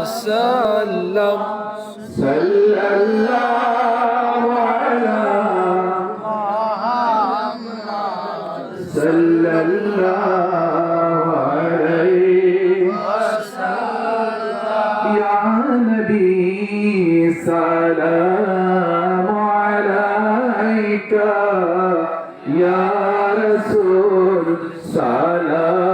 وسلم. صلى الله على صلى الله عليه يا نبي سلام عليك. يا رسول سلام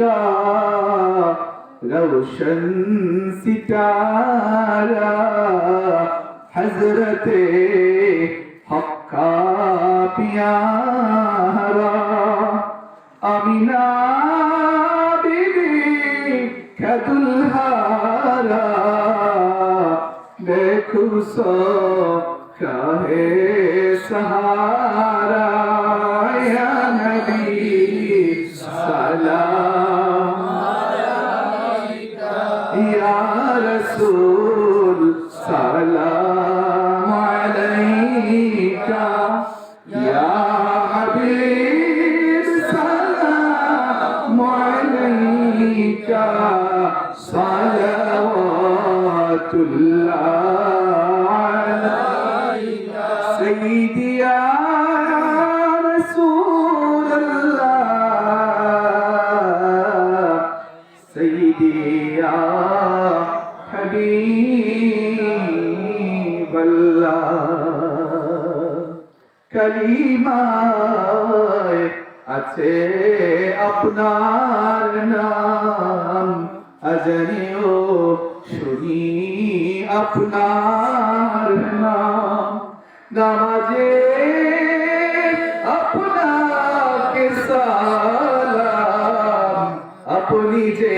का रोशन सितारा हजरत हक्का प्यारा अमीना दुल्हारा देखो सो काहे सहारा কালিমায় আছে আপনার নাম। আজনিও শুনি আপনার নাম। নামাজে আপনাকে সালাম। আপনি যে